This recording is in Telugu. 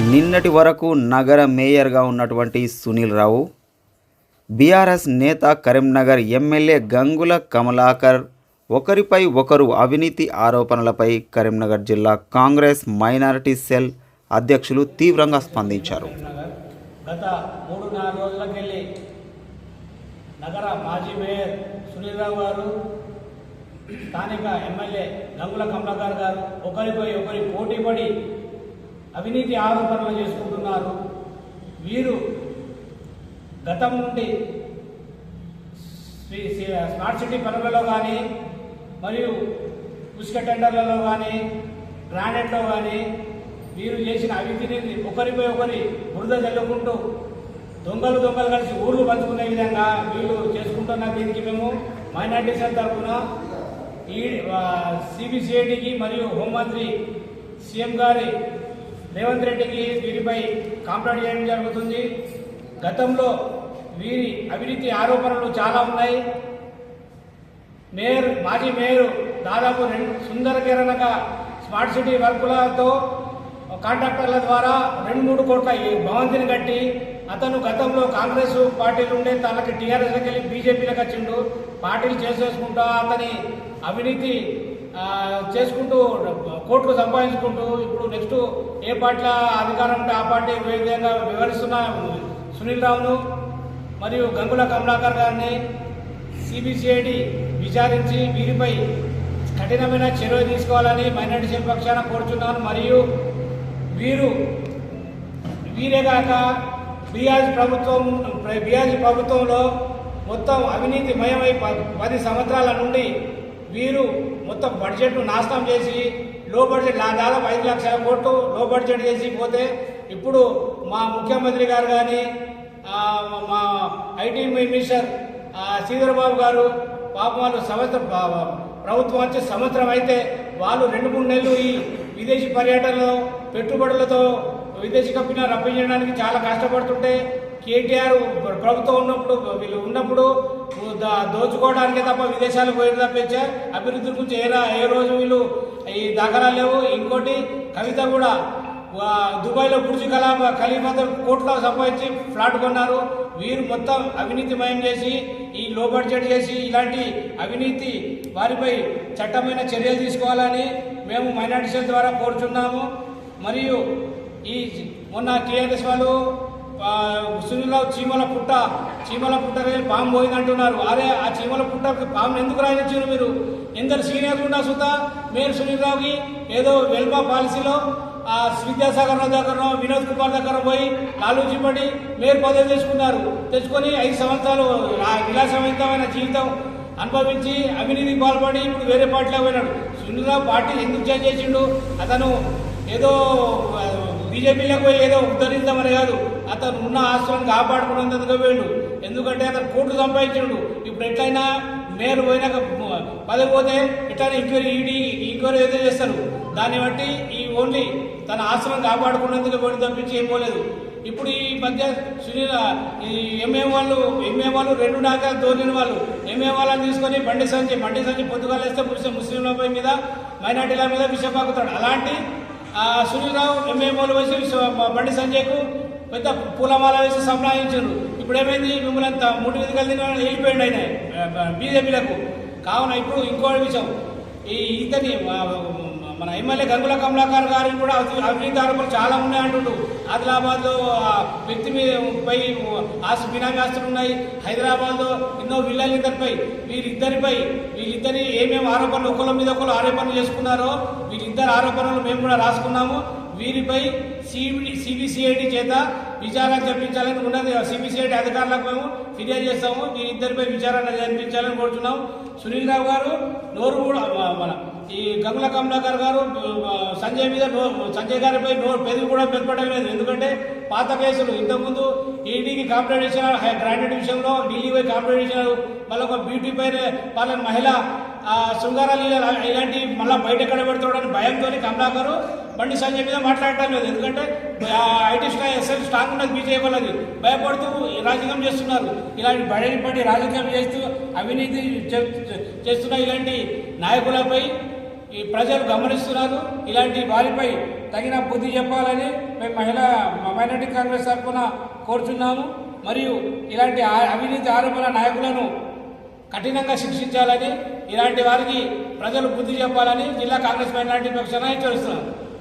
నిన్నటి వరకు నగర మేయర్గా ఉన్నటువంటి సునీల్ రావు బీఆర్ఎస్ నేత కరీంనగర్ ఎమ్మెల్యే గంగుల కమలాకర్ ఒకరిపై ఒకరు అవినీతి ఆరోపణలపై కరీంనగర్ జిల్లా కాంగ్రెస్ మైనారిటీ సెల్ అధ్యక్షులు తీవ్రంగా స్పందించారు. గత మూడు నాలుగు రోజులకెళ్ళి నగర మాజీ మేయర్ సునీల్ రావు గారు స్థానిక ఎమ్మెల్యే గంగుల కమలాకర్ గారు ఒకరిపై ఒకరి పోటీ పడి అవినీతి ఆరోపణలు చేసుకుంటున్నారు. వీరు గతం నుండి స్మార్ట్ సిటీ పనులలో కానీ మరియు పుష్క టెండర్లలో కానీ గ్రానైట్లో కానీ వీరు చేసిన అవినీతిని ఒకరిపై ఒకరి బురద చల్లుకుంటూ దొంగలు దొంగలు కలిసి ఊర్లు పంచుకునే విధంగా వీళ్ళు చేసుకుంటున్న దీనికి మేము మైనార్టీ సెల్ తరఫున ఈ సిబిసిఐడికి మరియు హోంమంత్రి సీఎం గారి రేవంత్ రెడ్డికి వీరిపై కాంప్లైంట్ చేయడం జరుగుతుంది. గతంలో వీరి అవినీతి ఆరోపణలు చాలా ఉన్నాయి. మేయర్ మాజీ మేయర్ దాదాపు రెండు సుందర స్మార్ట్ సిటీ వర్కులతో కాంట్రాక్టర్ల ద్వారా రెండు మూడు కోట్ల ఈ భవంతిని కట్టి అతను గతంలో కాంగ్రెస్ పార్టీలు ఉండే తనకి టీఆర్ఎస్కి వెళ్ళి బీజేపీలకు వచ్చిండు. పార్టీలు చేసేసుకుంటా అతని అవినీతి చేసుకుంటూ కోట్లు సంపాదించుకుంటూ ఇప్పుడు నెక్స్ట్ ఏ పార్టీల అధికారం ఉంటే ఆ పార్టీ విధంగా వివరిస్తున్న సునీల్ రావును మరియు గంగుల కమలాకర్ గారిని సిబిసిఐడి విచారించి వీరిపై కఠినమైన చర్య తీసుకోవాలని మైనార్టీ సెల్ పక్షాన కోరుచున్నాను. మరియు వీరు వీరేగాక బీఆర్ఎస్ ప్రభుత్వం బీఆర్ఎస్ ప్రభుత్వంలో మొత్తం అవినీతిమయమై పది సంవత్సరాల నుండి వీరు మొత్తం బడ్జెట్ను నాశనం చేసి లో బడ్జెట్ దాదాపు ఐదు లక్షల కోట్లు లో బడ్జెట్ చేసి పోతే ఇప్పుడు మా ముఖ్యమంత్రి గారు కానీ మా ఐటీ మినిస్టర్ శ్రీధరబాబు గారు పాపం వాళ్ళు సంవత్సరం ప్రభుత్వం వచ్చే సంవత్సరం అయితే వాళ్ళు రెండు మూడు నెలలు ఈ విదేశీ పర్యటనలో పెట్టుబడులతో విదేశీ కంపెనీలు రప్పించడానికి చాలా కష్టపడుతుంటే కేటీఆర్ ప్రభుత్వం ఉన్నప్పుడు వీళ్ళు ఉన్నప్పుడు దోచుకోవడానికే తప్ప విదేశాలకు పోయిన తప్పించే అభివృద్ధి గురించి ఏ రా- ఏ రోజు వీళ్ళు ఈ దాఖలాలు లేవు. ఇంకోటి కవిత కూడా దుబాయ్లో బుర్జు కలాబా ఖలీఫాతో కోట్ల సంపాదించి ఫ్లాట్ కొన్నారు. వీరు మొత్తం అవినీతిమయం చేసి ఈ లో బడ్జెట్ చేసి ఇలాంటి అవినీతి వారిపై చట్టమైన చర్యలు తీసుకోవాలని మేము మైనార్టీ ద్వారా కోరుచున్నాము. మరియు ఈ మొన్న టీఆర్ఎస్ వాళ్ళు సునీలరావు చీమల పుట్ట చీమల పుట్టరే వెళ్ళి పాము పోయిందంటున్నారు. అరే ఆ చీమల పుట్టకి పాము ఎందుకు రాయించారు మీరు? ఎందరు సీనియర్లు ఉన్నా సుతా మీరు సునీలరావుకి ఏదో వెల్మా పాలసీలో ఆ విద్యాసాగర్ రావు దగ్గర వినోద్ కుమార్ దగ్గర పోయి లాలూచి పడి మేయర్ పదవి తెచ్చుకున్నారు. తెచ్చుకొని ఐదు సంవత్సరాలు విలాసవంతమైన జీవితం అనుభవించి అవినీతికి పాల్పడి ఇప్పుడు వేరే పార్టీలో పోయినాడు. సునీలరావు పార్టీ ఎందుకు చేంజ్ చేసిండు? అతను ఏదో బీజేపీలకు పోయి ఏదో ఉద్ధరిద్దామని కాదు. అతను ఉన్న ఆస్తులను కాపాడుకున్నందుకు వీళ్ళు. ఎందుకంటే అతను కోట్లు సంపాదించాడు ఇప్పుడు ఎట్లయినా మేలు పోయినాక పదవి పోతే ఎట్లయినా ఇంక్వైరీ ఈడీ ఇంక్వైరీ ఏదో చేస్తారు. దాన్ని బట్టి ఈ ఓన్లీ తన ఆస్తులను కాపాడుకున్నందుకు పోయి తప్పించి ఏం పోలేదు. ఇప్పుడు ఈ మధ్య సునీల ఈ ఎంఏ వాళ్ళు ఎంఏ వాళ్ళు రెండు దాకా దోరిన వాళ్ళు. ఎంఏ వాళ్ళని తీసుకొని బండి సంచి బండి సంచి పొద్దుగాలేస్తే ముస్లిం ముస్లింలపై మీద మైనార్టీల మీద విషపాకుతాడు. అలాంటి ఆ, సునీల్ వాళ్ళు వేసి బండి సంజయ్కు పెద్ద పూలమాల వేసి సంప్రదించారు ఇప్పుడు ఏమైంది మిమ్మల్ని అంత ముడి మీద కలిసి వెళ్ళిపోయింది ఆయన బీజేపీలకు. కావున ఇప్పుడు ఇంకో విషయం ఈ ఇతని మన ఎమ్మెల్యే గంగుల కమలాకర్ గారికి కూడా అవినీతి ఆరోపణలు చాలా ఉన్నాయి అంటుండు. ఆదిలాబాద్లో ఆ వ్యక్తి మీద పై ఆస్తి బినామీ ఆస్తులు ఉన్నాయి. హైదరాబాద్లో ఎన్నో విల్లాలు ఇద్దరిపై వీరిద్దరిపై వీళ్ళిద్దరి ఏమేమి ఆరోపణలు ఒకళ్ళ మీద ఒకళ్ళు ఆరోపణలు చేసుకున్నారో వీళ్ళిద్దరు ఆరోపణలు మేము కూడా రాసుకున్నాము. వీరిపై సిబి సిబిసిఐడి చేత విచారణ జరిపించాలని ఉన్నది. సిబిసిఐడి అధికారులకు మేము ఫిర్యాదు చేస్తాము. వీరిద్దరిపై విచారణ జరిపించాలని కోరుతున్నాం సునీల్ రావు గారు నోరు కూడా మన ఈ గంగుల కమలాకర్ గారు సంజయ్ మీద సంజయ్ గారిపై నోరు పెదవి కూడా పెరపడలేదు ఎందుకంటే పాత కేసులు. ఇంతకుముందు ఈడీకి కాంప్లైంట్ ఇచ్చిన గ్రాండెడ్ విషయంలో ఢిల్లీ పోయి కాంప్లైంట్ ఇచ్చినారు మళ్ళీ ఒక బ్యూటీ పైన వాళ్ళ మహిళ ఆ, శృంగారాలు ఇలాంటి మళ్ళీ బయట ఎక్కడ పెడతాడని భయంతో కమలాకర్ బండి సంజయ్ మీద మాట్లాడటం లేదు. ఎందుకంటే ఐటీ స్టా ఎస్ఎల్ స్టాంగ్ ఉన్నది బీజేపీ వాళ్ళది. భయపడుతూ రాజకీయం చేస్తున్నారు. ఇలాంటి బయట పట్టి రాజకీయం చేస్తూ అవినీతి చే- చేస్తున్న ఇలాంటి నాయకులపై ఈ ప్రజలు గమనిస్తున్నారు. ఇలాంటి వారిపై తగిన బుద్ధి చెప్పాలని మేము మహిళా మైనార్టీ కాంగ్రెస్ తరఫున కోరుచున్నాము. మరియు ఇలాంటి ఆ- అవినీతి ఆరోపణ నాయకులను కఠినంగా శిక్షించాలని ఇలాంటి వారికి ప్రజలు బుద్ధి చెప్పాలని జిల్లా కాంగ్రెస్ మైనార్టీ పక్షాన హెచ్చరిస్తున్నారు